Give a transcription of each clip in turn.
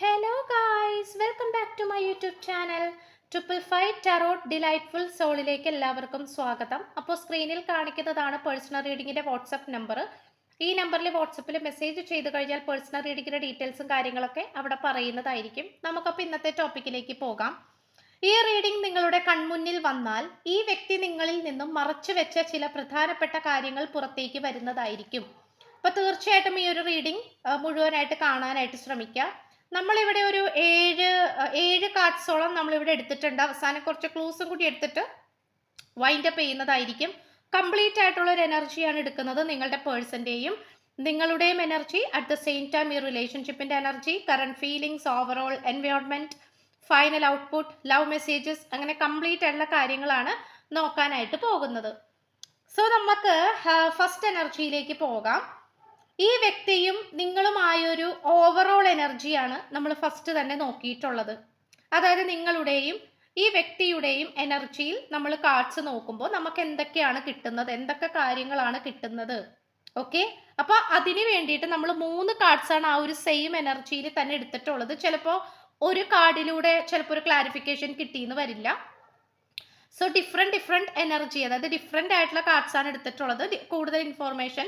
Hello guys welcome back to my YouTube channel triple five tarot delightful സോളിലേക്ക് എല്ലാവർക്കും സ്വാഗതം. അപ്പോൾ സ്ക്രീനിൽ കാണിക്കുന്നതാണ് പേഴ്സണൽ റീഡിങ്ങിന്റെ വാട്സപ്പ് നമ്പർ ഈ നമ്പറിൽ വാട്സപ്പിൽ മെസ്സേജ് ചെയ്ത് കഴിഞ്ഞാൽ പേഴ്സണൽ റീഡിങ്ങിന്റെ ഡീറ്റെയിൽസും കാര്യങ്ങളൊക്കെ അവിടെ പറയുന്നതായിരിക്കും. നമുക്കപ്പോൾ ഇന്നത്തെ ടോപ്പിക്കിലേക്ക് പോകാം. ഈ റീഡിംഗ് നിങ്ങളുടെ കൺമുന്നിൽ വന്നാൽ ഈ വ്യക്തി നിങ്ങളിൽ നിന്നും മറച്ചു വെച്ച ചില പ്രധാനപ്പെട്ട കാര്യങ്ങൾ പുറത്തേക്ക് വരുന്നതായിരിക്കും. അപ്പോൾ തീർച്ചയായിട്ടും ഈ ഒരു റീഡിംഗ് മുഴുവനായിട്ട് കാണാനായിട്ട് ശ്രമിക്കുക. നമ്മളിവിടെ ഒരു ഏഴ് ഏഴ് കാർഡ്സോളം നമ്മളിവിടെ എടുത്തിട്ടുണ്ട്. അവസാനം കുറച്ച് ക്ലൂസും കൂടി എടുത്തിട്ട് വൈൻഡ് അപ്പ് ചെയ്യുന്നതായിരിക്കും. കംപ്ലീറ്റ് ആയിട്ടുള്ള ഒരു എനർജിയാണ് എടുക്കുന്നത് നിങ്ങളുടെ പേഴ്സന്റെയും നിങ്ങളുടെയും energy at the same time ഈ റിലേഷൻഷിപ്പിന്റെ energy current feelings overall environment final output love messages അങ്ങനെ കംപ്ലീറ്റ് ആയിട്ടുള്ള കാര്യങ്ങളാണ് നോക്കാനായിട്ട് പോകുന്നത്. സോ നമുക്ക് ഫസ്റ്റ് എനർജിയിലേക്ക് പോകാം. ഈ വ്യക്തിയും നിങ്ങളുമായൊരു ഓവറോൾ എനർജിയാണ് നമ്മൾ ഫസ്റ്റ് തന്നെ നോക്കിയിട്ടുള്ളത്. അതായത് നിങ്ങളുടെയും ഈ വ്യക്തിയുടെയും എനർജിയിൽ നമ്മൾ കാർഡ്സ് നോക്കുമ്പോൾ നമുക്ക് എന്തൊക്കെയാണ് കിട്ടുന്നത്? എന്തൊക്കെ കാര്യങ്ങളാണ് കിട്ടുന്നത്? ഓക്കെ അപ്പോൾ അതിന് വേണ്ടിയിട്ട് നമ്മൾ മൂന്ന് കാർഡ്സ് ആണ് ആ ഒരു സെയിം എനർജിയിൽ തന്നെ എടുത്തിട്ടുള്ളത്. ചിലപ്പോൾ ഒരു കാർഡിലൂടെ ചിലപ്പോൾ ഒരു ക്ലാരിഫിക്കേഷൻ കിട്ടിയെന്ന് വരില്ല. സോ ഡിഫറെന്റ് ഡിഫറെന്റ് എനർജി അതായത് ഡിഫറെന്റ് ആയിട്ടുള്ള കാർഡ്സാണ് എടുത്തിട്ടുള്ളത്. കൂടുതൽ ഇൻഫോർമേഷൻ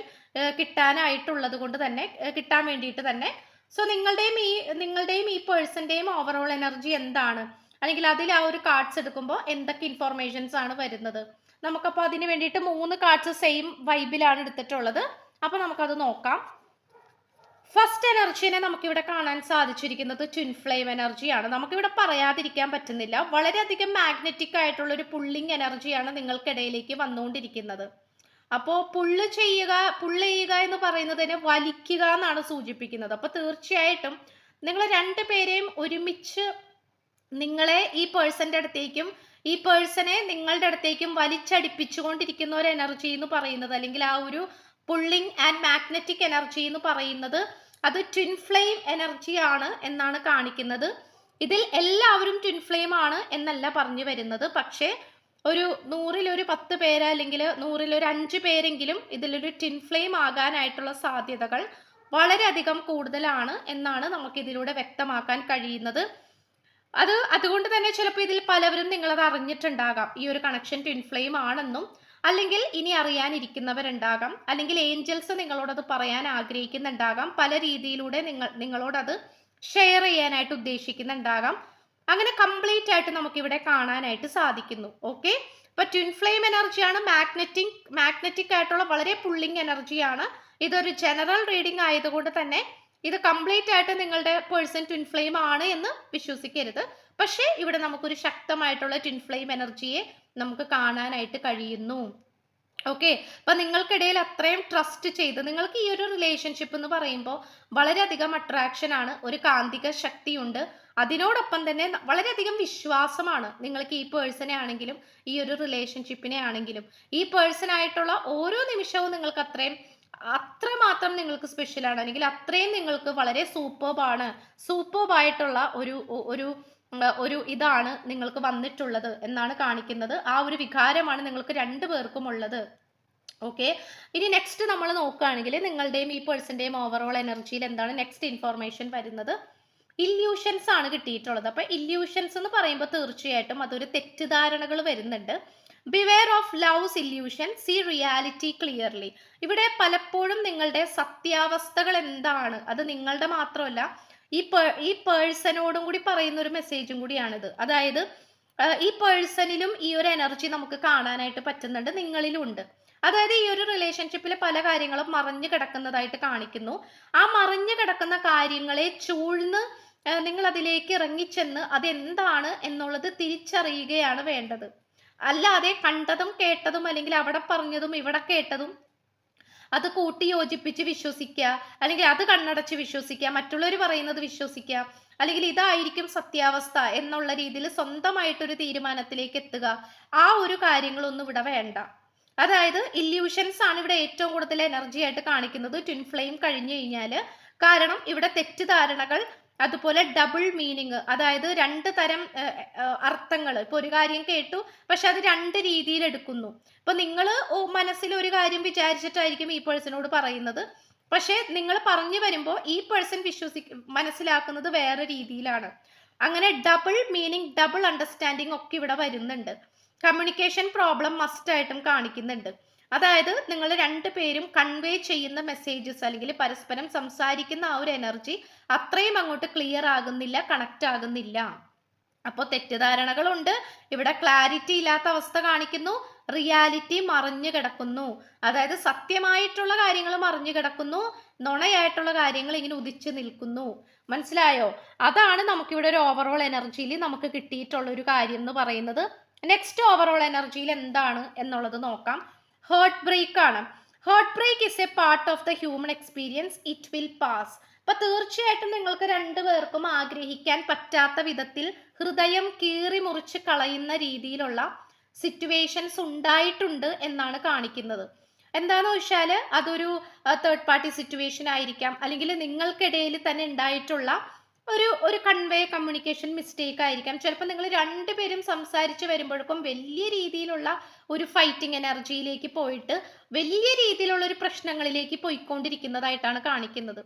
കിട്ടാനായിട്ടുള്ളത് കൊണ്ട് തന്നെ കിട്ടാൻ വേണ്ടിയിട്ട് തന്നെ. സോ നിങ്ങളുടെയും ഈ നിങ്ങളുടെയും ഈ പേഴ്സന്റെയും ഓവറോൾ എനർജി എന്താണ്? അല്ലെങ്കിൽ അതിൽ ആ ഒരു കാർഡ്സ് എടുക്കുമ്പോൾ എന്തൊക്കെ ഇൻഫോർമേഷൻസ് ആണ് വരുന്നത്? നമുക്കപ്പോൾ അതിന് വേണ്ടിയിട്ട് മൂന്ന് കാർഡ്സ് സെയിം വൈബിലാണ് എടുത്തിട്ടുള്ളത്. അപ്പോൾ നമുക്കത് നോക്കാം. ഫസ്റ്റ് എനർജീനെ നമുക്കിവിടെ കാണാൻ സാധിച്ചിരിക്കുന്നത് ട്വിൻ ഫ്ലെയിം എനർജിയാണ് നമുക്കിവിടെ പറയാതിരിക്കാൻ പറ്റുന്നില്ല. വളരെയധികം മാഗ്നറ്റിക് ആയിട്ടുള്ള ഒരു പുള്ളിങ് എനർജിയാണ് നിങ്ങൾക്കിടയിലേക്ക് വന്നുകൊണ്ടിരിക്കുന്നത്. അപ്പോൾ പുള്ള് ചെയ്യുക പുള്ള് ചെയ്യുക എന്ന് പറയുന്നതിന് വലിക്കുക എന്നാണ് സൂചിപ്പിക്കുന്നത്. അപ്പോൾ തീർച്ചയായിട്ടും നിങ്ങൾ രണ്ട് പേരെയും ഒരുമിച്ച് നിങ്ങളെ ഈ പേഴ്സന്റെ അടുത്തേക്കും ഈ പേഴ്സണെ നിങ്ങളുടെ അടുത്തേക്കും വലിച്ചടിപ്പിച്ചുകൊണ്ടിരിക്കുന്ന ഒരു എനർജി എന്ന് പറയുന്നത് അല്ലെങ്കിൽ ആ ഒരു പുള്ളിങ് ആൻഡ് മാഗ്നറ്റിക് എനർജി എന്ന് പറയുന്നത് അത് ട്വിൻ ഫ്ലെയിം എനർജി ആണ് എന്നാണ് കാണിക്കുന്നത്. ഇതിൽ എല്ലാവരും ട്വിൻ ഫ്ലെയിം ആണ് എന്നല്ല പറഞ്ഞു വരുന്നത്. പക്ഷേ ഒരു നൂറിലൊരു പത്ത് പേര് അല്ലെങ്കിൽ നൂറിലൊരു അഞ്ച് പേരെങ്കിലും ഇതിലൊരു ട്വിൻ ഫ്ലെയിം ആകാനായിട്ടുള്ള സാധ്യതകൾ വളരെയധികം കൂടുതലാണ് എന്നാണ് നമുക്കിതിലൂടെ വ്യക്തമാക്കാൻ കഴിയുന്നത്. അത് അതുകൊണ്ട് തന്നെ ചിലപ്പോൾ ഇതിൽ പലവരും നിങ്ങളത് അറിഞ്ഞിട്ടുണ്ടാകാം. ഈ ഒരു കണക്ഷൻ ട്വിൻ ഫ്ലെയിം ആണെന്നും. അല്ലെങ്കിൽ ഇനി അറിയാനിരിക്കുന്നവരുണ്ടാകാം. അല്ലെങ്കിൽ ഏഞ്ചൽസ് നിങ്ങളോടത് പറയാൻ ആഗ്രഹിക്കുന്നുണ്ടാകാം. പല രീതിയിലൂടെ നിങ്ങൾ നിങ്ങളോടത് ഷെയർ ചെയ്യാനായിട്ട് ഉദ്ദേശിക്കുന്നുണ്ടാകാം. അങ്ങനെ കംപ്ലീറ്റ് ആയിട്ട് നമുക്കിവിടെ കാണാനായിട്ട് സാധിക്കുന്നു. ഓക്കെ ഇപ്പൊ ട്വിൻ ഫ്ലെയിം എനർജിയാണ് മാഗ്നറ്റിക് മാഗ്നറ്റിക് ആയിട്ടുള്ള വളരെ പുള്ളിങ് എനർജിയാണ് ഇതൊരു ജനറൽ റീഡിംഗ് ആയതുകൊണ്ട് തന്നെ ഇത് കംപ്ലീറ്റ് ആയിട്ട് നിങ്ങളുടെ പേഴ്സൺ ട്വിൻ ഫ്ലെയിം ആണ് എന്ന് വിശ്വസിക്കരുത്. പക്ഷേ ഇവിടെ നമുക്കൊരു ശക്തമായിട്ടുള്ള ട്വിൻ ഫ്ലെയിം എനർജിയെ നമുക്ക് കാണാനായിട്ട് കഴിയുന്നു. ഓക്കെ അപ്പൊ നിങ്ങൾക്കിടയിൽ അത്രയും ട്രസ്റ്റ് ചെയ്ത് നിങ്ങൾക്ക് ഈ ഒരു റിലേഷൻഷിപ്പ് എന്ന് പറയുമ്പോൾ വളരെയധികം അട്രാക്ഷൻ ആണ് ഒരു കാന്തിക ശക്തിയുണ്ട്. അതിനോടൊപ്പം തന്നെ വളരെയധികം വിശ്വാസമാണ് നിങ്ങൾക്ക് ഈ പേഴ്സണെ ആണെങ്കിലും ഈ ഒരു റിലേഷൻഷിപ്പിനെ ആണെങ്കിലും. ഈ പേഴ്സൺ ആയിട്ടുള്ള ഓരോ നിമിഷവും നിങ്ങൾക്ക് അത്രയും അത്രമാത്രം നിങ്ങൾക്ക് സ്പെഷ്യലാണ് അല്ലെങ്കിൽ അത്രയും നിങ്ങൾക്ക് വളരെ സൂപ്പർബാണ് സൂപ്പർബായിട്ടുള്ള ഒരു ഒരു ഒരു ഇതാണ് നിങ്ങൾക്ക് വന്നിട്ടുള്ളത് എന്നാണ് കാണിക്കുന്നത്. ആ ഒരു വികാരമാണ് നിങ്ങൾക്ക് രണ്ടു പേർക്കും ഉള്ളത്. ഓക്കെ? ഇനി നെക്സ്റ്റ് നമ്മൾ നോക്കുകയാണെങ്കിൽ നിങ്ങളുടെയും ഈ പേഴ്സന്റെയും ഓവറോൾ എനർജിയിൽ എന്താണ് നെക്സ്റ്റ് ഇൻഫോർമേഷൻ വരുന്നത്? ഇല്യൂഷൻസ് ആണ് കിട്ടിയിട്ടുള്ളത്. അപ്പോൾ ഇല്യൂഷൻസ് എന്ന് പറയുമ്പോൾ തീർച്ചയായിട്ടും അതൊരു തെറ്റിദ്ധാരണകൾ വരുന്നുണ്ട്. Beware of love's illusion see reality clearly ഇവിടെ പലപ്പോഴും നിങ്ങളുടെ സത്യാവസ്ഥകൾ എന്താണ്? അത് നിങ്ങളുടെ മാത്രമല്ല ഈ ഈ പേഴ്സണോടും കൂടി പറയുന്ന ഒരു മെസ്സേജും കൂടിയാണിത്. അതായത് ഈ പേഴ്സണിലും ഈ ഒരു എനർജി നമുക്ക് കാണാനായിട്ട് പറ്റുന്നുണ്ട് നിങ്ങളിലും ഉണ്ട് അതായത് ഈ ഒരു റിലേഷൻഷിപ്പിൽ പല കാര്യങ്ങളും മറഞ്ഞു കിടക്കുന്നതായിട്ട് കാണിക്കുന്നു. ആ മറഞ്ഞു കിടക്കുന്ന കാര്യങ്ങളെ ചൂഴ്ന്ന് നിങ്ങൾ അതിലേക്ക് ഇറങ്ങിച്ചെന്ന് അതെന്താണ് എന്നുള്ളത് തിരിച്ചറിയുകയാണ് വേണ്ടത്. അല്ലാതെ കണ്ടതും കേട്ടതും അല്ലെങ്കിൽ അവിടെ പറഞ്ഞതും ഇവിടെ കേട്ടതും അത് കൂട്ടി യോജിപ്പിച്ച് വിശ്വസിക്കുക അല്ലെങ്കിൽ അത് കണ്ണടച്ച് വിശ്വസിക്കുക മറ്റുള്ളവർ പറയുന്നത് വിശ്വസിക്കുക അല്ലെങ്കിൽ ഇതായിരിക്കും സത്യാവസ്ഥ എന്നുള്ള രീതിയിൽ സ്വന്തമായിട്ടൊരു തീരുമാനത്തിലേക്ക് എത്തുക. ആ ഒരു കാര്യങ്ങളൊന്നും ഇവിടെ വേണ്ട. അതായത് ഇല്യൂഷൻസ് ആണ് ഇവിടെ ഏറ്റവും കൂടുതൽ എനർജി ആയിട്ട് കാണിക്കുന്നത്. ട്വിൻ ഫ്ലെയിം കഴിഞ്ഞു കഴിഞ്ഞാൽ കാരണം ഇവിടെ തെറ്റിദ്ധാരണകൾ അതുപോലെ ഡബിൾ മീനിങ് അതായത് രണ്ട് തരം അർത്ഥങ്ങൾ ഇപ്പോൾ ഒരു കാര്യം കേട്ടു പക്ഷെ അത് രണ്ട് രീതിയിൽ എടുക്കുന്നു. ഇപ്പൊ നിങ്ങൾ മനസ്സിൽ ഒരു കാര്യം വിചാരിച്ചിട്ടായിരിക്കും ഈ പേഴ്സണോട് പറയുന്നത്. പക്ഷേ നിങ്ങൾ പറഞ്ഞു വരുമ്പോൾ ഈ പേഴ്സൺ വിശ്വസി മനസ്സിലാക്കുന്നത് വേറെ രീതിയിലാണ്. അങ്ങനെ ഡബിൾ മീനിങ് ഡബിൾ അണ്ടർസ്റ്റാൻഡിങ് ഒക്കെ ഇവിടെ വരുന്നുണ്ട്. കമ്മ്യൂണിക്കേഷൻ പ്രോബ്ലം മസ്റ്റായിട്ടും കാണിക്കുന്നുണ്ട്. അതായത് നിങ്ങൾ രണ്ടുപേരും കൺവേ ചെയ്യുന്ന മെസ്സേജസ് അല്ലെങ്കിൽ പരസ്പരം സംസാരിക്കുന്ന ആ ഒരു എനർജി അത്രയും അങ്ങോട്ട് ക്ലിയർ ആകുന്നില്ല കണക്റ്റ് ആകുന്നില്ല. അപ്പോൾ തെറ്റിദ്ധാരണകളുണ്ട്. ഇവിടെ ക്ലാരിറ്റി ഇല്ലാത്ത അവസ്ഥ കാണിക്കുന്നു. റിയാലിറ്റി മറിഞ്ഞു കിടക്കുന്നു. അതായത് സത്യമായിട്ടുള്ള കാര്യങ്ങൾ മറിഞ്ഞു കിടക്കുന്നു. നുണയായിട്ടുള്ള കാര്യങ്ങൾ ഇങ്ങനെ ഉദിച്ചു നിൽക്കുന്നു. മനസ്സിലായോ? അതാണ് നമുക്കിവിടെ ഒരു ഓവറോൾ എനർജിയിൽ നമുക്ക് കിട്ടിയിട്ടുള്ള ഒരു കാര്യം എന്ന് പറയുന്നത്. നെക്സ്റ്റ് ഓവറോൾ എനർജിയിൽ എന്താണ് എന്നുള്ളത് നോക്കാം. ഹേർട്ട് ബ്രേക്ക് ആണ്. Heartbreak is a part of the human experience it will pass അപ്പൊ തീർച്ചയായിട്ടും നിങ്ങൾക്ക് രണ്ടു പേർക്കും ആഗ്രഹിക്കാൻ പറ്റാത്ത വിധത്തിൽ ഹൃദയം കീറി മുറിച്ച് കളയുന്ന രീതിയിലുള്ള സിറ്റുവേഷൻസ് ഉണ്ടായിട്ടുണ്ട് എന്നാണ് കാണിക്കുന്നത്. എന്താന്ന് വെച്ചാൽ അതൊരു തേർഡ് പാർട്ടി സിറ്റുവേഷൻ ആയിരിക്കാം. അല്ലെങ്കിൽ നിങ്ങൾക്കിടയിൽ തന്നെ ഉണ്ടായിട്ടുള്ള ഒരു ഒരു കൺവേ കമ്മ്യൂണിക്കേഷൻ മിസ്റ്റേക്ക് ആയിരിക്കാം. ചിലപ്പോൾ നിങ്ങൾ രണ്ടുപേരും സംസാരിച്ച് വരുമ്പോഴേക്കും വലിയ രീതിയിലുള്ള ഒരു ഫൈറ്റിംഗ് എനർജിയിലേക്ക് പോയിട്ട് വലിയ രീതിയിലുള്ള ഒരു പ്രശ്നങ്ങളിലേക്ക് പോയിക്കൊണ്ടിരിക്കുന്നതായിട്ടാണ് കാണിക്കുന്നത്.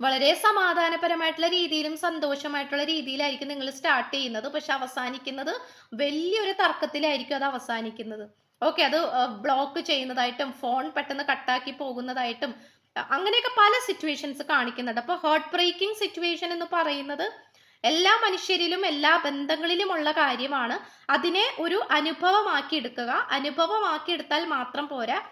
വളരെ സമാധാനപരമായിട്ടുള്ള രീതിയിലും സന്തോഷമായിട്ടുള്ള രീതിയിലായിരിക്കും നിങ്ങൾ സ്റ്റാർട്ട് ചെയ്യുന്നത്. പക്ഷെ അവസാനിക്കുന്നത് വലിയൊരു തർക്കത്തിലായിരിക്കും അത് അവസാനിക്കുന്നത്. ഓക്കെ അത് ബ്ലോക്ക് ചെയ്യുന്നതായിട്ടും ഫോൺ പെട്ടെന്ന് കട്ടാക്കി പോകുന്നതായിട്ടും അങ്ങനെയൊക്കെ പല സിറ്റുവേഷൻസ് കാണിക്കുന്നുണ്ട്. അപ്പോൾ ഹേർട്ട് ബ്രേക്കിംഗ് സിറ്റുവേഷൻ എന്ന് പറയുന്നത് എല്ലാ മനുഷ്യരിലും എല്ലാ ബന്ധങ്ങളിലുമുള്ള കാര്യമാണ്. അതിനെ ഒരു അനുഭവമാക്കി എടുക്കുക. അനുഭവമാക്കി എടുത്താൽ മാത്രം പോരാ.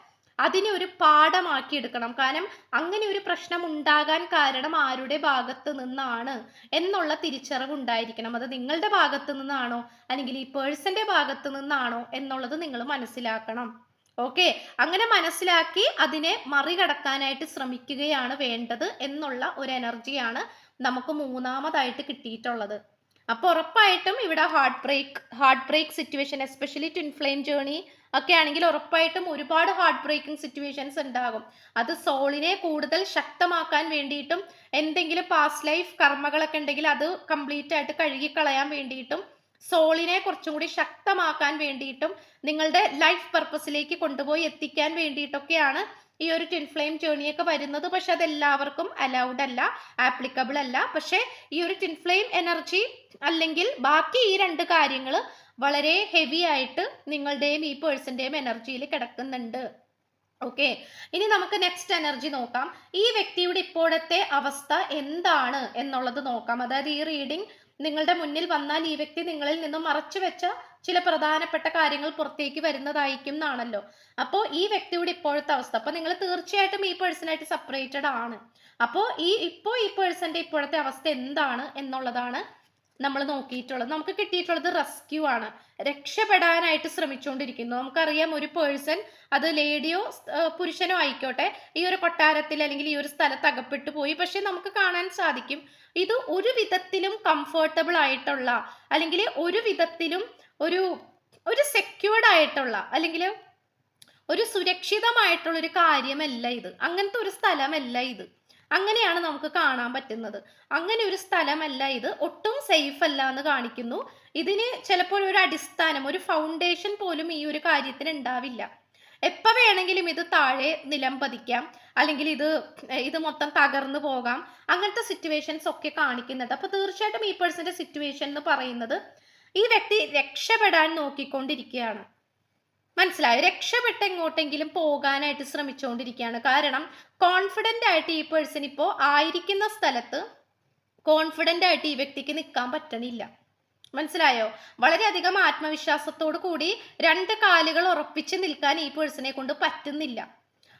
അതിനെ ഒരു പാഠമാക്കി എടുക്കണം. കാരണം അങ്ങനെ ഒരു പ്രശ്നം ഉണ്ടാകാൻ കാരണം ആരുടെ ഭാഗത്ത് നിന്നാണ് എന്നുള്ള തിരിച്ചറിവ് ഉണ്ടായിരിക്കണം. അത് നിങ്ങളുടെ ഭാഗത്ത് നിന്നാണോ? അല്ലെങ്കിൽ ഈ പേഴ്സന്റെ ഭാഗത്ത് നിന്നാണോ? എന്നുള്ളത് നിങ്ങൾ മനസ്സിലാക്കണം. ഓക്കെ. അങ്ങനെ മനസ്സിലാക്കി അതിനെ മറികടക്കാനായിട്ട് ശ്രമിക്കുകയാണ് വേണ്ടത് എന്നുള്ള ഒരു എനർജിയാണ് നമുക്ക് മൂന്നാമതായിട്ട് കിട്ടിയിട്ടുള്ളത്. അപ്പോൾ ഉറപ്പായിട്ടും ഇവിടെ heartbreak heartbreak situation especially twin flame journey ഒക്കെ ആണെങ്കിൽ ഉറപ്പായിട്ടും ഒരുപാട് ഹാർട്ട് ബ്രേക്കിംഗ് സിറ്റുവേഷൻസ് ഉണ്ടാകും. അത് സോളിനെ കൂടുതൽ ശക്തമാക്കാൻ വേണ്ടിയിട്ടും എന്തെങ്കിലും പാസ്റ്റ് ലൈഫ് കർമ്മകളൊക്കെ ഉണ്ടെങ്കിൽ അത് കംപ്ലീറ്റ് ആയിട്ട് കഴുകിക്കളയാൻ വേണ്ടിയിട്ടും സോളിനെ കുറച്ചും കൂടി ശക്തമാക്കാൻ വേണ്ടിയിട്ടും നിങ്ങളുടെ ലൈഫ് പർപ്പസിലേക്ക് കൊണ്ടുപോയി എത്തിക്കാൻ വേണ്ടിയിട്ടൊക്കെയാണ് ഈ ഒരു ട്വിൻ ഫ്ലെയിം ജേണിയൊക്കെ വരുന്നത്. പക്ഷെ അത് എല്ലാവർക്കും അലൗഡ് അല്ല ആപ്ലിക്കബിൾ അല്ല. പക്ഷെ ഈ ഒരു ട്വിൻ ഫ്ലെയിം എനർജി അല്ലെങ്കിൽ ബാക്കി ഈ രണ്ട് കാര്യങ്ങൾ വളരെ ഹെവി ആയിട്ട് നിങ്ങളുടെയും ഈ പേഴ്സന്റെയും എനർജിയിൽ കിടക്കുന്നുണ്ട്. ഓക്കെ ഇനി നമുക്ക് നെക്സ്റ്റ് എനർജി നോക്കാം. ഈ വ്യക്തിയുടെ ഇപ്പോഴത്തെ അവസ്ഥ എന്താണ് എന്നുള്ളത് നോക്കാം. അതായത് ഈ റീഡിംഗ് നിങ്ങളുടെ മുന്നിൽ വന്നാൽ ഈ വ്യക്തി നിങ്ങളിൽ നിന്നും മറച്ചു വെച്ച ചില പ്രധാനപ്പെട്ട കാര്യങ്ങൾ പുറത്തേക്ക് വരുന്നതായിരിക്കും എന്നാണല്ലോ. അപ്പോൾ ഈ വ്യക്തിയുടെ ഇപ്പോഴത്തെ അവസ്ഥ. അപ്പോൾ നിങ്ങൾ തീർച്ചയായിട്ടും ഈ പേഴ്സണായിട്ട് സെപ്പറേറ്റഡ് ആണ്. അപ്പോൾ ഈ ഇപ്പോൾ ഈ പേഴ്സന്റെ ഇപ്പോഴത്തെ അവസ്ഥ എന്താണ് എന്നുള്ളതാണ് നമ്മൾ നോക്കിയിട്ടുള്ളത്. നമുക്ക് കിട്ടിയിട്ടുള്ളത് റെസ്ക്യൂ ആണ്. രക്ഷപ്പെടാനായിട്ട് ശ്രമിച്ചുകൊണ്ടിരിക്കുന്നു. നമുക്കറിയാം ഒരു പേഴ്സൺ അത് ലേഡിയോ പുരുഷനോ ആയിക്കോട്ടെ ഈ ഒരു കൊട്ടാരത്തിൽ അല്ലെങ്കിൽ ഈ ഒരു സ്ഥലത്ത് അകപ്പെട്ടു പോയി. പക്ഷെ നമുക്ക് കാണാൻ സാധിക്കും ഇത് ഒരു വിധത്തിലും കംഫർട്ടബിൾ ആയിട്ടുള്ള അല്ലെങ്കിൽ ഒരു വിധത്തിലും ഒരു ഒരു സെക്യൂർഡ് ആയിട്ടുള്ള അല്ലെങ്കിൽ ഒരു സുരക്ഷിതമായിട്ടുള്ള ഒരു കാര്യമല്ല ഇത്. അങ്ങനത്തെ ഒരു സ്ഥലമല്ല ഇത്. അങ്ങനെയാണ് നമുക്ക് കാണാൻ പറ്റുന്നത്. അങ്ങനെ ഒരു സ്ഥലമല്ല ഇത്. ഒട്ടും സേഫ് അല്ല എന്ന് കാണിക്കുന്നു. ഇതിന് ചിലപ്പോൾ ഒരു അടിസ്ഥാനം ഒരു ഫൗണ്ടേഷൻ പോലും ഈ ഒരു കാര്യത്തിന് ഉണ്ടാവില്ല. എപ്പ വേണമെങ്കിലും ഇത് താഴെ നിലം പതിക്കാം. അല്ലെങ്കിൽ ഇത് ഇത് മൊത്തം തകർന്നു പോകാം. അങ്ങനത്തെ സിറ്റുവേഷൻസ് ഒക്കെ കാണിക്കുന്നുണ്ട് അപ്പൊ തീർച്ചയായിട്ടും ഈ പേഴ്സന്റെ സിറ്റുവേഷൻ എന്ന് പറയുന്നത് ഈ വ്യക്തി രക്ഷപ്പെടാൻ നോക്കിക്കൊണ്ടിരിക്കുകയാണ്. മനസ്സിലായോ? രക്ഷപ്പെട്ട് എങ്ങോട്ടെങ്കിലും പോകാനായിട്ട് ശ്രമിച്ചുകൊണ്ടിരിക്കുകയാണ് കാരണം കോൺഫിഡന്റ് ആയിട്ട് ഈ പേഴ്സൺ ഇപ്പോൾ ആയിരിക്കുന്ന സ്ഥലത്ത് കോൺഫിഡന്റ് ആയിട്ട് ഈ വ്യക്തിക്ക് നിൽക്കാൻ പറ്റണില്ല. മനസ്സിലായോ? വളരെയധികം ആത്മവിശ്വാസത്തോടു കൂടി രണ്ട് കാലുകൾ ഉറപ്പിച്ച് നിൽക്കാൻ ഈ പേഴ്സണെ കൊണ്ട് പറ്റുന്നില്ല.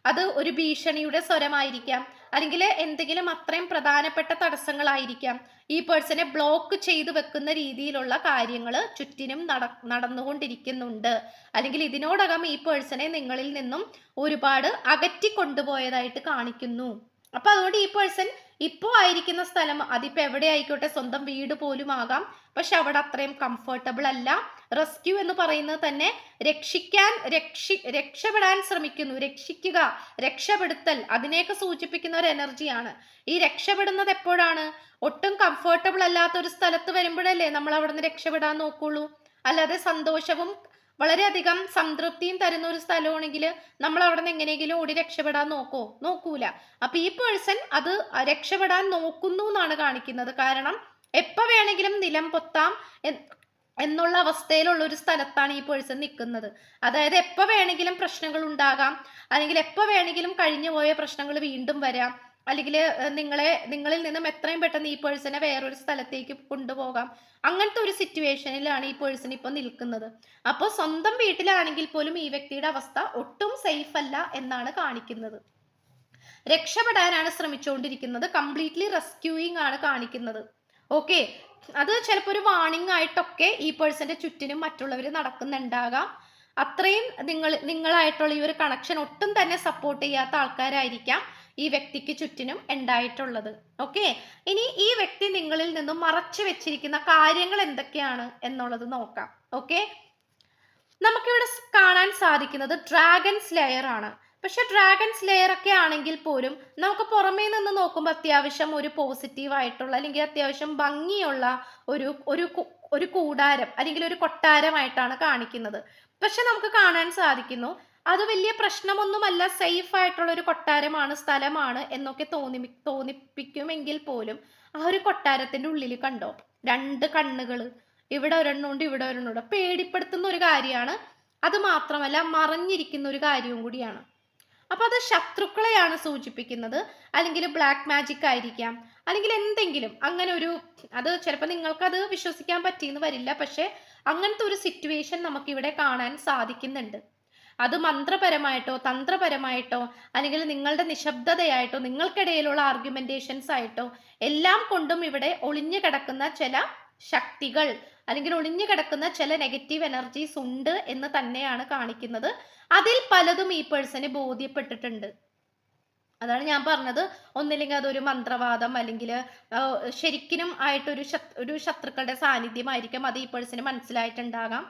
അത് ഒരു ഭീഷണിയുടെ സ്വരമായിരിക്കാം. അല്ലെങ്കിൽ എന്തെങ്കിലും അത്രയും പ്രധാനപ്പെട്ട തടസ്സങ്ങളായിരിക്കാം. ഈ പേഴ്സണെ ബ്ലോക്ക് ചെയ്ത് വെക്കുന്ന രീതിയിലുള്ള കാര്യങ്ങൾ ചുറ്റിനും നട നടന്നുകൊണ്ടിരിക്കുന്നുണ്ട്. അല്ലെങ്കിൽ ഇതിനോടകം ഈ പേഴ്സണെ നിങ്ങളിൽ നിന്നും ഒരുപാട് അകറ്റി കൊണ്ടുപോയതായിട്ട് കാണിക്കുന്നു. അപ്പൊ അതുകൊണ്ട് ഈ പേഴ്സൺ ഇപ്പോൾ ആയിരിക്കുന്ന സ്ഥലം അതിപ്പോ എവിടെ ആയിക്കോട്ടെ സ്വന്തം വീട് പോലും ആകാം. പക്ഷെ അവിടെ അത്രയും കംഫർട്ടബിൾ അല്ല. റെസ്ക്യൂ എന്ന് പറയുന്നത് തന്നെ രക്ഷിക്കാൻ രക്ഷി രക്ഷപ്പെടാൻ ശ്രമിക്കുന്നു. രക്ഷിക്കുക രക്ഷപ്പെടുത്തൽ അതിനെയൊക്കെ സൂചിപ്പിക്കുന്ന ഒരു എനർജിയാണ് ഈ രക്ഷപ്പെടുന്നത് എപ്പോഴാണ്? ഒട്ടും കംഫർട്ടബിൾ അല്ലാത്ത ഒരു സ്ഥലത്ത് വരുമ്പോഴല്ലേ നമ്മൾ അവിടെ നിന്ന് രക്ഷപ്പെടാൻ നോക്കുള്ളൂ? അല്ലാതെ സന്തോഷവും വളരെയധികം സംതൃപ്തിയും തരുന്ന ഒരു സ്ഥലമാണെങ്കിൽ നമ്മൾ അവിടെ നിന്ന് എങ്ങനെയെങ്കിലും ഓടി രക്ഷപ്പെടാൻ നോക്കോ? നോക്കൂല. അപ്പൊ ഈ പേഴ്സൺ അത് രക്ഷപ്പെടാൻ നോക്കുന്നു എന്നാണ് കാണിക്കുന്നത്. കാരണം എപ്പോ വേണമെങ്കിലും നിലം പൊത്താം എന്നുള്ള അവസ്ഥയിലുള്ള ഒരു സ്ഥലത്താണ് ഈ പേഴ്സൺ നിൽക്കുന്നത് അതായത് എപ്പോൾ വേണമെങ്കിലും പ്രശ്നങ്ങൾ ഉണ്ടാകാം. അല്ലെങ്കിൽ എപ്പോൾ വേണമെങ്കിലും കഴിഞ്ഞു പോയ പ്രശ്നങ്ങൾ വീണ്ടും വരാം. അല്ലെങ്കിൽ നിങ്ങളെ നിങ്ങളിൽ നിന്നും എത്രയും പെട്ടെന്ന് ഈ പേഴ്സനെ വേറൊരു സ്ഥലത്തേക്ക് കൊണ്ടുപോകാം. അങ്ങനത്തെ ഒരു സിറ്റുവേഷനിലാണ് ഈ പേഴ്സൺ ഇപ്പോൾ നിൽക്കുന്നത്. അപ്പോൾ സ്വന്തം വീട്ടിലാണെങ്കിൽ പോലും ഈ വ്യക്തിയുടെ അവസ്ഥ ഒട്ടും സേഫ് അല്ല എന്നാണ് കാണിക്കുന്നത്. രക്ഷപ്പെടാനാണ് ശ്രമിച്ചുകൊണ്ടിരിക്കുന്നത്. കംപ്ലീറ്റ്ലി റെസ്ക്യൂയിങ് ആണ് കാണിക്കുന്നത്. ഓക്കെ അത് ചിലപ്പോൾ ഒരു വാണിംഗ് ആയിട്ടൊക്കെ ഈ പേഴ്സന്റെ ചുറ്റിനും മറ്റുള്ളവർ നടക്കുന്നുണ്ടാകാം. അത്രയും നിങ്ങൾ നിങ്ങളായിട്ടുള്ള ഈ ഒരു കണക്ഷൻ ഒട്ടും തന്നെ സപ്പോർട്ട് ചെയ്യാത്ത ആൾക്കാരായിരിക്കാം ഈ വ്യക്തിക്ക് ചുറ്റിനും ഉണ്ടായിട്ടുള്ളത്. ഓക്കെ ഇനി ഈ വ്യക്തി നിങ്ങളിൽ നിന്നും മറച്ചു വെച്ചിരിക്കുന്ന കാര്യങ്ങൾ എന്തൊക്കെയാണ് എന്നുള്ളത് നോക്കാം. ഓക്കെ നമുക്കിവിടെ കാണാൻ സാധിക്കുന്നത് ഡ്രാഗൺസ് ലെയർ ആണ്. പക്ഷെ ഡ്രാഗൺസ് ലെയർ ഒക്കെ ആണെങ്കിൽ പോലും നമുക്ക് പുറമേ നിന്ന് നോക്കുമ്പോൾ അത്യാവശ്യം ഒരു പോസിറ്റീവ് ആയിട്ടുള്ള അല്ലെങ്കിൽ അത്യാവശ്യം ഭംഗിയുള്ള ഒരു ഒരു ഒരു കൂടാരം അല്ലെങ്കിൽ ഒരു കൊട്ടാരമായിട്ടാണ് കാണിക്കുന്നത്. പക്ഷെ നമുക്ക് കാണാൻ സാധിക്കുന്നു അത് വലിയ പ്രശ്നമൊന്നുമല്ല സേഫ് ആയിട്ടുള്ള ഒരു കൊട്ടാരമാണ് സ്ഥലമാണ് എന്നൊക്കെ തോന്നി തോന്നിപ്പിക്കുമെങ്കിൽ പോലും ആ ഒരു കൊട്ടാരത്തിന്റെ ഉള്ളിൽ കണ്ടോ? രണ്ട് കണ്ണുകൾ ഇവിടെ ഒരെണ്ണമുണ്ട് ഇവിടെ ഒരെണ്ണമുണ്ട് പേടിപ്പെടുത്തുന്ന ഒരു കാര്യമാണ്. അത് മാത്രമല്ല മറഞ്ഞിരിക്കുന്ന ഒരു കാര്യവും കൂടിയാണ്. അപ്പൊ അത് ശത്രുക്കളെയാണ് സൂചിപ്പിക്കുന്നത്. അല്ലെങ്കിൽ ബ്ലാക്ക് മാജിക് ആയിരിക്കാം. അല്ലെങ്കിൽ എന്തെങ്കിലും അങ്ങനെ ഒരു അത് ചിലപ്പോൾ നിങ്ങൾക്കത് വിശ്വസിക്കാൻ പറ്റിയെന്ന് വരില്ല. പക്ഷെ അങ്ങനത്തെ ഒരു സിറ്റുവേഷൻ നമുക്കിവിടെ കാണാൻ സാധിക്കുന്നുണ്ട്. അത് മന്ത്രപരമായിട്ടോ തന്ത്രപരമായിട്ടോ അല്ലെങ്കിൽ നിങ്ങളുടെ നിശബ്ദതയായിട്ടോ നിങ്ങൾക്കിടയിലുള്ള ആർഗ്യുമെന്റേഷൻസ് ആയിട്ടോ എല്ലാം കൊണ്ടും ഇവിടെ ഒളിഞ്ഞു കിടക്കുന്ന ചില ശക്തികൾ അല്ലെങ്കിൽ ഒളിഞ്ഞു കിടക്കുന്ന ചില നെഗറ്റീവ് എനർജീസ് ഉണ്ട് എന്ന് തന്നെയാണ് കാണിക്കുന്നത്. അതിൽ പലതും ഈ പേഴ്സണെ ബോധ്യപ്പെട്ടിട്ടുണ്ട്. അതാണ് ഞാൻ പറഞ്ഞത്. ഒന്നില്ലെങ്കിൽ അതൊരു മന്ത്രവാദം അല്ലെങ്കിൽ ശരിക്കും ആയിട്ടൊരു ഒരു ശത്രുക്കളുടെ സാന്നിധ്യമായിരിക്കും അത് ഈ പേഴ്സന് മനസ്സിലായിട്ടുണ്ടാകാം.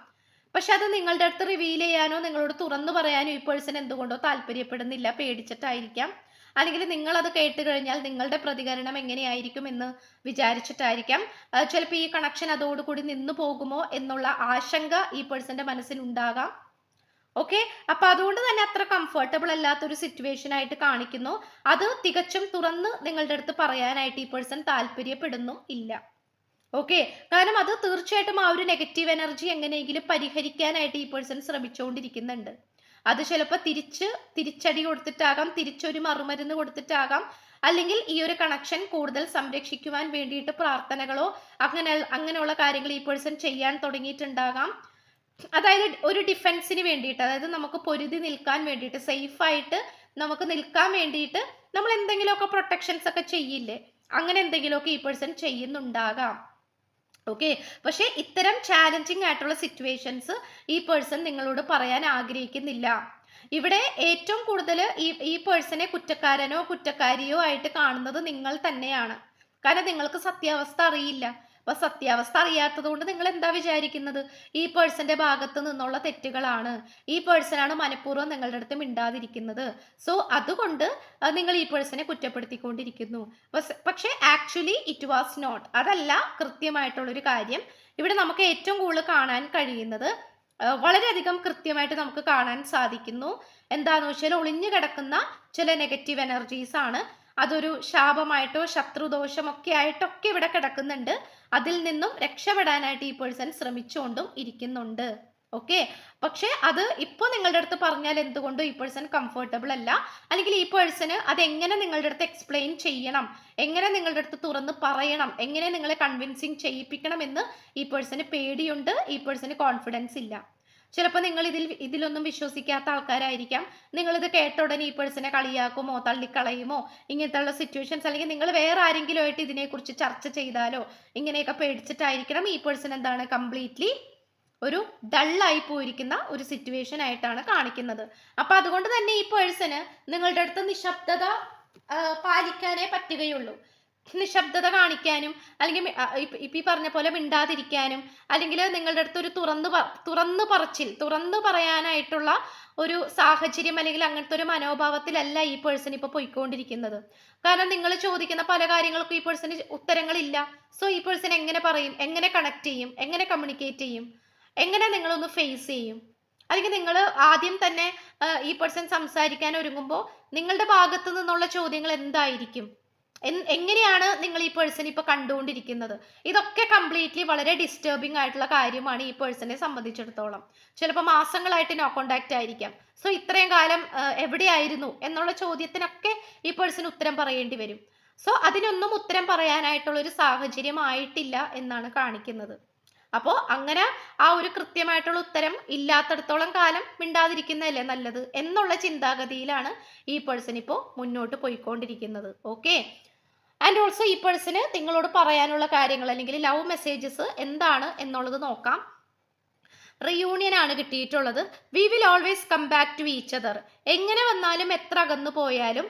പക്ഷെ അത് നിങ്ങളുടെ അടുത്ത് റിവീൽ ചെയ്യാനോ നിങ്ങളോട് തുറന്നു പറയാനോ ഈ പേഴ്സൺ എന്തുകൊണ്ടോ താല്പര്യപ്പെടുന്നില്ല പേടിച്ചിട്ടായിരിക്കാം. അല്ലെങ്കിൽ നിങ്ങൾ അത് കേട്ട് കഴിഞ്ഞാൽ നിങ്ങളുടെ പ്രതികരണം എങ്ങനെയായിരിക്കും എന്ന് വിചാരിച്ചിട്ടായിരിക്കാം. ചിലപ്പോൾ ഈ കണക്ഷൻ അതോടുകൂടി നിന്നു പോകുമോ എന്നുള്ള ആശങ്ക ഈ പേഴ്സന്റെ മനസ്സിൽ ഉണ്ടാകാം. ഓക്കെ അപ്പൊ അതുകൊണ്ട് തന്നെ അത്ര കംഫർട്ടബിൾ അല്ലാത്ത ഒരു സിറ്റുവേഷൻ ആയിട്ട് കാണിക്കുന്നു. അത് തികച്ചും തുറന്ന് നിങ്ങളുടെ അടുത്ത് പറയാനായിട്ട് ഈ പേഴ്സൺ താല്പര്യപ്പെടുന്നു ഇല്ല. ഓക്കെ കാരണം അത് തീർച്ചയായിട്ടും ആ ഒരു നെഗറ്റീവ് എനർജി എങ്ങനെയെങ്കിലും പരിഹരിക്കാനായിട്ട് ഈ പേഴ്സൺ ശ്രമിച്ചുകൊണ്ടിരിക്കുന്നുണ്ട്. അത് ചിലപ്പോൾ തിരിച്ച് തിരിച്ചടി കൊടുത്തിട്ടാകാം തിരിച്ചൊരു മറുമരുന്ന് കൊടുത്തിട്ടാകാം. അല്ലെങ്കിൽ ഈ ഒരു കണക്ഷൻ കൂടുതൽ സംരക്ഷിക്കുവാൻ വേണ്ടിയിട്ട് പ്രാർത്ഥനകളോ അങ്ങനെ അങ്ങനെയുള്ള കാര്യങ്ങൾ ഈ പേഴ്സൺ ചെയ്യാൻ തുടങ്ങിയിട്ടുണ്ടാകാം. അതായത് ഒരു ഡിഫൻസിന് വേണ്ടിയിട്ട് അതായത് നമുക്ക് പൊരുതി നിൽക്കാൻ വേണ്ടിയിട്ട് സേഫായിട്ട് നമുക്ക് നിൽക്കാൻ വേണ്ടിയിട്ട് നമ്മൾ എന്തെങ്കിലുമൊക്കെ പ്രൊട്ടക്ഷൻസ് ഒക്കെ ചെയ്യില്ലേ? അങ്ങനെ എന്തെങ്കിലുമൊക്കെ ഈ പേഴ്സൺ ചെയ്യുന്നുണ്ടാകാം. ഓക്കെ പക്ഷേ ഇത്തരം ചാലഞ്ചിങ് ആയിട്ടുള്ള സിറ്റുവേഷൻസ് ഈ പേഴ്സൺ നിങ്ങളോട് പറയാൻ ആഗ്രഹിക്കുന്നില്ല. ഇവിടെ ഏറ്റവും കൂടുതൽ ഈ ഈ പേഴ്സണെ കുറ്റക്കാരനോ കുറ്റക്കാരിയോ ആയിട്ട് കാണുന്നത് നിങ്ങൾ തന്നെയാണ്. കാരണം നിങ്ങൾക്ക് സത്യാവസ്ഥ അറിയില്ല. അപ്പൊ സത്യാവസ്ഥ അറിയാത്തത് കൊണ്ട് നിങ്ങൾ എന്താ വിചാരിക്കുന്നത്? ഈ പേഴ്സന്റെ ഭാഗത്ത് നിന്നുള്ള തെറ്റുകളാണ്. ഈ പേഴ്സണാണ് മനഃപൂർവം നിങ്ങളുടെ അടുത്ത് മിണ്ടാതിരിക്കുന്നത്. സോ അതുകൊണ്ട് നിങ്ങൾ ഈ പേഴ്സനെ കുറ്റപ്പെടുത്തിക്കൊണ്ടിരിക്കുന്നു. പക്ഷെ ആക്ച്വലി ഇറ്റ് വാസ് നോട്ട് അതല്ല കൃത്യമായിട്ടുള്ളൊരു കാര്യം ഇവിടെ നമുക്ക് ഏറ്റവും കൂടുതൽ കാണാൻ കഴിയുന്നത് വളരെയധികം കൃത്യമായിട്ട് നമുക്ക് കാണാൻ സാധിക്കുന്നു. എന്താന്ന് വെച്ചാൽ ഒളിഞ്ഞു കിടക്കുന്ന ചില നെഗറ്റീവ് എനർജീസ് ആണ്. അതൊരു ശാപമായിട്ടോ ശത്രുദോഷമൊക്കെ ആയിട്ടൊക്കെ ഇവിടെ കിടക്കുന്നുണ്ട്. അതിൽ നിന്നും രക്ഷപ്പെടാനായിട്ട് ഈ പേഴ്സൺ ശ്രമിച്ചുകൊണ്ടും ഇരിക്കുന്നുണ്ട്. ഓക്കെ? പക്ഷെ അത് ഇപ്പോൾ നിങ്ങളുടെ അടുത്ത് പറഞ്ഞാൽ എന്തുകൊണ്ടും ഈ പേഴ്സൺ കംഫർട്ടബിൾ അല്ല. അല്ലെങ്കിൽ ഈ പേഴ്സണ് എങ്ങനെ നിങ്ങളുടെ അടുത്ത് എക്സ്പ്ലെയിൻ ചെയ്യണം? എങ്ങനെ നിങ്ങളുടെ അടുത്ത് തുറന്ന് പറയണം? എങ്ങനെ നിങ്ങളെ കൺവിൻസിങ് ചെയ്യിപ്പിക്കണം എന്ന് ഈ പേഴ്സണ് പേടിയുണ്ട്. ഈ പേഴ്സണ് കോൺഫിഡൻസ് ഇല്ല. ചിലപ്പോൾ നിങ്ങൾ ഇതിൽ ഇതിലൊന്നും വിശ്വസിക്കാത്ത ആൾക്കാരായിരിക്കാം. നിങ്ങളിത് കേട്ട ഉടനെ ഈ പേഴ്സണെ കളിയാക്കുമോ തള്ളിക്കളയുമോ ഇങ്ങനത്തെയുള്ള സിറ്റുവേഷൻസ് അല്ലെങ്കിൽ നിങ്ങൾ വേറെ ആരെങ്കിലും ആയിട്ട് ഇതിനെക്കുറിച്ച് ചർച്ച ചെയ്താലോ ഇങ്ങനെയൊക്കെ പേടിച്ചിട്ടായിരിക്കണം ഈ പേഴ്സൺ എന്താണ് കംപ്ലീറ്റ്ലി ഒരു ഡള്ളായി പോയിരിക്കുന്ന ഒരു സിറ്റുവേഷൻ ആയിട്ടാണ് കാണിക്കുന്നത്. അപ്പൊ അതുകൊണ്ട് തന്നെ ഈ പേഴ്സണ് നിങ്ങളുടെ അടുത്ത് നിശബ്ദത പാലിക്കാനേ പറ്റുകയുള്ളൂ. നിശബ്ദത കാണിക്കാനും അല്ലെങ്കിൽ ഇപ്പ ഈ പറഞ്ഞ പോലെ മിണ്ടാതിരിക്കാനും അല്ലെങ്കിൽ നിങ്ങളുടെ അടുത്ത് ഒരു തുറന്നു തുറന്നു പറച്ചിൽ തുറന്നു പറയാനായിട്ടുള്ള ഒരു സാഹചര്യം അല്ലെങ്കിൽ അങ്ങനത്തെ ഒരു മനോഭാവത്തിലല്ല ഈ പേഴ്സൺ ഇപ്പൊ പോയിക്കൊണ്ടിരിക്കുന്നത്. കാരണം നിങ്ങൾ ചോദിക്കുന്ന പല കാര്യങ്ങൾക്കും ഈ പേഴ്സന് ഉത്തരങ്ങളില്ല. സോ ഈ പേഴ്സൺ എങ്ങനെ പറയും? എങ്ങനെ കണക്ട് ചെയ്യും? എങ്ങനെ കമ്മ്യൂണിക്കേറ്റ് ചെയ്യും? എങ്ങനെ നിങ്ങളൊന്ന് ഫേസ് ചെയ്യും? അല്ലെങ്കിൽ നിങ്ങൾ ആദ്യം തന്നെ ഈ പേഴ്സൺ സംസാരിക്കാൻ ഒരുങ്ങുമ്പോൾ നിങ്ങളുടെ ഭാഗത്തു നിന്നുള്ള ചോദ്യങ്ങൾ എന്തായിരിക്കും? എങ്ങനെയാണ് നിങ്ങൾ ഈ പേഴ്സൺ ഇപ്പൊ കണ്ടുകൊണ്ടിരിക്കുന്നത്? ഇതൊക്കെ കംപ്ലീറ്റ്ലി വളരെ ഡിസ്റ്റർബിംഗ് ആയിട്ടുള്ള കാര്യമാണ് ഈ പേഴ്സണെ സംബന്ധിച്ചിടത്തോളം. ചിലപ്പോൾ മാസങ്ങളായിട്ട് നോ കോണ്ടാക്റ്റ് ആയിരിക്കാം. സോ ഇത്രയും കാലം എവിടെയായിരുന്നു എന്നുള്ള ചോദ്യത്തിനൊക്കെ ഈ പേഴ്സൺ ഉത്തരം പറയേണ്ടി വരും. സോ അതിനൊന്നും ഉത്തരം പറയാനായിട്ടുള്ള ഒരു സാഹചര്യം ആയിട്ടില്ല എന്നാണ് കാണിക്കുന്നത്. അപ്പോൾ അങ്ങനെ ആ ഒരു കൃത്യമായിട്ടുള്ള ഉത്തരം ഇല്ലാത്തടത്തോളം കാലം മിണ്ടാതിരിക്കുന്നതല്ലേ നല്ലത്? എന്നുള്ള ചിന്താഗതിയിലാണ് ഈ പേഴ്സൺ ഇപ്പോൾ മുന്നോട്ട് പോയിക്കൊണ്ടിരിക്കുന്നത്. ഓക്കെ ആൻഡ് ഓൾസോ ഈ പേഴ്സണ് നിങ്ങളോട് പറയാനുള്ള കാര്യങ്ങൾ അല്ലെങ്കിൽ ലവ് മെസ്സേജസ് എന്താണ് എന്നുള്ളത് നോക്കാം. റിയൂണിയൻ ആണ് കിട്ടിയിട്ടുള്ളത്. We will always come back to each other എങ്ങനെ വന്നാലും എത്ര അകന്നു പോയാലും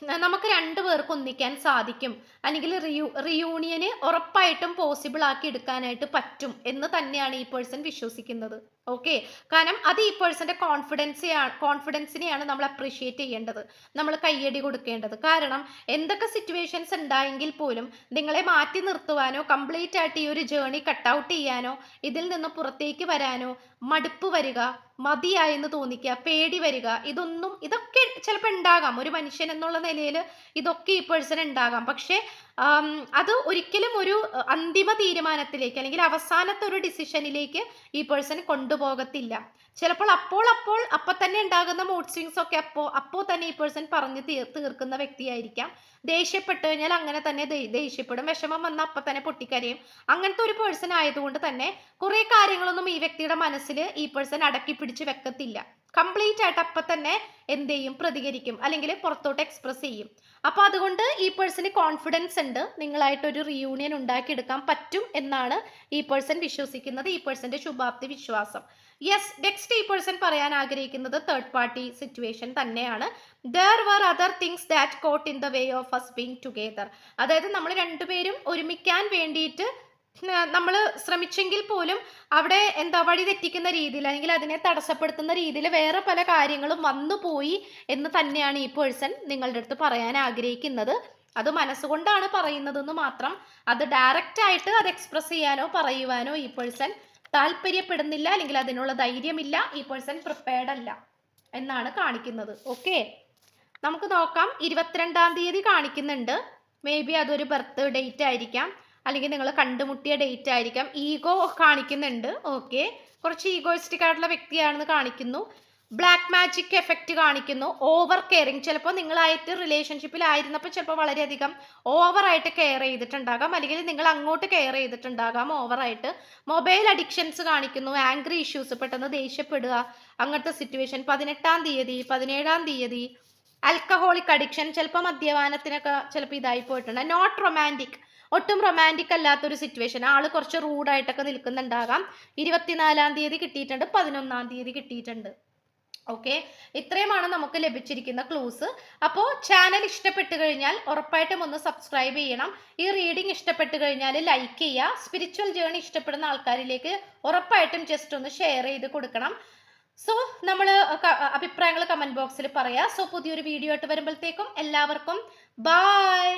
നമുക്ക് രണ്ടു പേർക്ക് ഒന്നിക്കാൻ സാധിക്കും. അല്ലെങ്കിൽ റിയൂ റിയൂണിയന് ഉറപ്പായിട്ടും പോസിബിൾ ആക്കി എടുക്കാനായിട്ട് പറ്റും എന്ന് തന്നെയാണ് ഈ പേഴ്സൺ വിശ്വസിക്കുന്നത്. ഓക്കെ കാരണം അത് ഈ പേഴ്സന്റെ കോൺഫിഡൻസിയാണ് കോൺഫിഡൻസിനെയാണ് നമ്മൾ അപ്രീഷിയേറ്റ് ചെയ്യേണ്ടത്. നമ്മൾ കയ്യടി കൊടുക്കേണ്ടത്. കാരണം എന്തൊക്കെ സിറ്റുവേഷൻസ് ഉണ്ടായെങ്കിൽ പോലും നിങ്ങളെ മാറ്റി നിർത്തുവാനോ കംപ്ലീറ്റ് ആയിട്ട് ഈ ഒരു ജേണി കട്ട് ഔട്ട് ചെയ്യാനോ ഇതിൽ നിന്ന് പുറത്തേക്ക് വരാനോ മടുപ്പ് വരിക മതിയായെന്ന് തോന്നിക്കുക പേടി വരിക ഇതൊന്നും ഇതൊക്കെ ചിലപ്പോൾ ഉണ്ടാകാം. ഒരു മനുഷ്യൻ എന്നുള്ള നിലയിൽ ഇതൊക്കെ ഈ പേഴ്സൺ ഉണ്ടാകാം. പക്ഷേ അത് ഒരിക്കലും ഒരു അന്തിമ തീരുമാനത്തിലേക്ക് അല്ലെങ്കിൽ അവസാനത്തെ ഒരു ഡിസിഷനിലേക്ക് ഈ പേഴ്സൺ കൊണ്ടുപോകത്തില്ല. ചിലപ്പോൾ അപ്പോൾ അപ്പോൾ അപ്പം തന്നെ ഉണ്ടാകുന്ന മൂഡ് സ്വിങ്സ് ഒക്കെ അപ്പോൾ അപ്പോൾ തന്നെ ഈ പേഴ്സൺ പറഞ്ഞ് തീർ തീർക്കുന്ന വ്യക്തിയായിരിക്കാം. ദേഷ്യപ്പെട്ട് കഴിഞ്ഞാൽ അങ്ങനെ തന്നെ ദേഷ്യപ്പെടും. വിഷമം വന്ന അപ്പം തന്നെ പൊട്ടിക്കരയും. അങ്ങനത്തെ ഒരു പേഴ്സൺ ആയതുകൊണ്ട് തന്നെ കുറേ കാര്യങ്ങളൊന്നും ഈ വ്യക്തിയുടെ മനസ്സിൽ ഈ പേഴ്സൺ അടക്കി പിടിച്ച് വെക്കത്തില്ല. കംപ്ലീറ്റ് ആയിട്ട് അപ്പം തന്നെ എന്ത് ചെയ്യും? പ്രതികരിക്കും. അല്ലെങ്കിൽ പുറത്തോട്ട് എക്സ്പ്രസ് ചെയ്യും. അപ്പോൾ അതുകൊണ്ട് ഈ പേഴ്സന് കോൺഫിഡൻസ് ഉണ്ട്. നിങ്ങളായിട്ടൊരു റിയൂണിയൻ ഉണ്ടാക്കിയെടുക്കാൻ പറ്റും എന്നാണ് ഈ പേഴ്സൺ വിശ്വസിക്കുന്നത്. ഈ പേഴ്സന്റെ ശുഭാപ്തി വിശ്വാസം. യെസ് നെക്സ്റ്റ് ഈ പേഴ്സൺ പറയാൻ ആഗ്രഹിക്കുന്നത് തേർഡ് പാർട്ടി സിറ്റുവേഷൻ തന്നെയാണ്. There were other things that caught in the way of us being together അതായത് നമ്മൾ രണ്ടുപേരും ഒരുമിക്കാൻ വേണ്ടിയിട്ട് നമ്മൾ ശ്രമിച്ചെങ്കിൽ പോലും അവിടെ എന്താ വഴി തെറ്റിക്കുന്ന രീതിയിൽ അല്ലെങ്കിൽ അതിനെ തടസ്സപ്പെടുത്തുന്ന രീതിയിൽ വേറെ പല കാര്യങ്ങളും വന്നു പോയി എന്ന് തന്നെയാണ് ഈ പേഴ്സൺ നിങ്ങളുടെ അടുത്ത് പറയാൻ ആഗ്രഹിക്കുന്നത്. അത് മനസ്സുകൊണ്ടാണ് പറയുന്നതെന്ന് മാത്രം. അത് ഡയറക്റ്റ് ആയിട്ട് അത് എക്സ്പ്രസ് ചെയ്യാനോ പറയുവാനോ ഈ പേഴ്സൺ താല്പര്യപ്പെടുന്നില്ല അല്ലെങ്കിൽ അതിനുള്ള ധൈര്യമില്ല. ഈ പേഴ്സൺ പ്രിപ്പയർഡ് അല്ല എന്നാണ് കാണിക്കുന്നത്. ഓക്കെ നമുക്ക് നോക്കാം. ഇരുപത്തിരണ്ടാം തീയതി കാണിക്കുന്നുണ്ട്. മേ ബി അതൊരു ബർത്ത് ഡേറ്റ് ആയിരിക്കാം. അല്ലെങ്കിൽ നിങ്ങൾ കണ്ടുമുട്ടിയ ഡേറ്റ് ആയിരിക്കാം. ഈഗോ കാണിക്കുന്നുണ്ട്. ഓക്കെ കുറച്ച് ഈഗോയിസ്റ്റിക് ആയിട്ടുള്ള വ്യക്തിയാണെന്ന് കാണിക്കുന്നു. ബ്ലാക്ക് മാജിക് എഫക്റ്റ് കാണിക്കുന്നു. ഓവർ കെയറിങ് ചിലപ്പോൾ നിങ്ങളായിട്ട് റിലേഷൻഷിപ്പിലായിരുന്നപ്പോൾ ചിലപ്പോൾ വളരെയധികം ഓവറായിട്ട് കെയർ ചെയ്തിട്ടുണ്ടാകാം. അല്ലെങ്കിൽ നിങ്ങൾ അങ്ങോട്ട് കെയർ ചെയ്തിട്ടുണ്ടാകാം. ഓവറായിട്ട് മൊബൈൽ അഡിക്ഷൻസ് കാണിക്കുന്നു. ആംഗ്രി ഇഷ്യൂസ് പെട്ടെന്ന് ദേഷ്യപ്പെടുക. അങ്ങനത്തെ സിറ്റുവേഷൻ പതിനെട്ടാം തീയതി പതിനേഴാം തീയതി. ആൽക്കഹോളിക് അഡിക്ഷൻ ചിലപ്പോൾ മദ്യപാനത്തിനൊക്കെ ചിലപ്പോൾ ഇതായി പോയിട്ടുണ്ട്. നോട്ട് റൊമാന്റിക് ഒട്ടും റൊമാന്റിക് അല്ലാത്തൊരു സിറ്റുവേഷൻ ആൾ കുറച്ച് റൂഡായിട്ടൊക്കെ നിൽക്കുന്നുണ്ടാകാം. ഇരുപത്തിനാലാം തീയതി കിട്ടിയിട്ടുണ്ട് പതിനൊന്നാം തീയതി കിട്ടിയിട്ടുണ്ട്. ഓക്കെ ഇത്രയുമാണ് നമുക്ക് ലഭിച്ചിരിക്കുന്ന ക്ലൂസ് അപ്പോൾ ചാനൽ ഇഷ്ടപ്പെട്ട് കഴിഞ്ഞാൽ ഉറപ്പായിട്ടും ഒന്ന് സബ്സ്ക്രൈബ് ചെയ്യണം. ഈ റീഡിംഗ് ഇഷ്ടപ്പെട്ട് കഴിഞ്ഞാൽ ലൈക്ക് ചെയ്യുക. സ്പിരിച്വൽ ജേണി ഇഷ്ടപ്പെടുന്ന ആൾക്കാരിലേക്ക് ഉറപ്പായിട്ടും ജസ്റ്റ് ഒന്ന് ഷെയർ ചെയ്ത് കൊടുക്കണം. സോ നമ്മൾ അഭിപ്രായങ്ങൾ കമന്റ് ബോക്സിൽ പറയാം. സോ പുതിയൊരു വീഡിയോ ആയിട്ട് വരുമ്പോഴത്തേക്കും എല്ലാവർക്കും ബായ്